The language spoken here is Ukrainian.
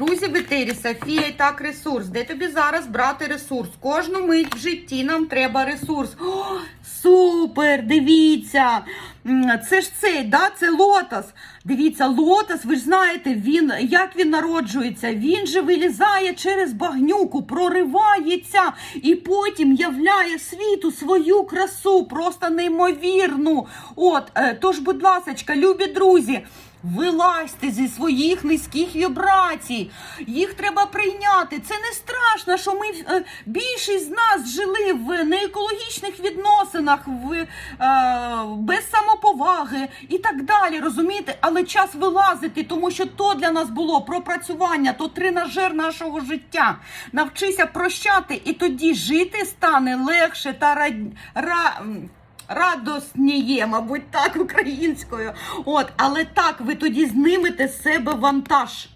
Друзі, в Софія і так ресурс. Де тобі зараз брати ресурс? Кожну мить в житті нам треба ресурс. О, супер! Дивіться! Це ж цей, да? це лотос. Дивіться, лотос, ви ж знаєте, він як він народжується? Він же вилізає через багнюку, проривається і потім являє світу свою красу, просто неймовірну. От, е, тож, будь ласка, любі друзі. Вилазьте зі своїх низьких вібрацій. Їх треба прийняти. Це не страшно, що ми е, більшість з нас жили в неекологічних відносинах, в, е, без самоповаги і так далі. Розумієте? Але час вилазити, тому що то для нас було пропрацювання, то тренажер нашого життя. Навчися прощати, і тоді жити стане легше та рад... радосніє, мабуть, так українською. От, але так ви тоді знимете з себе вантаж.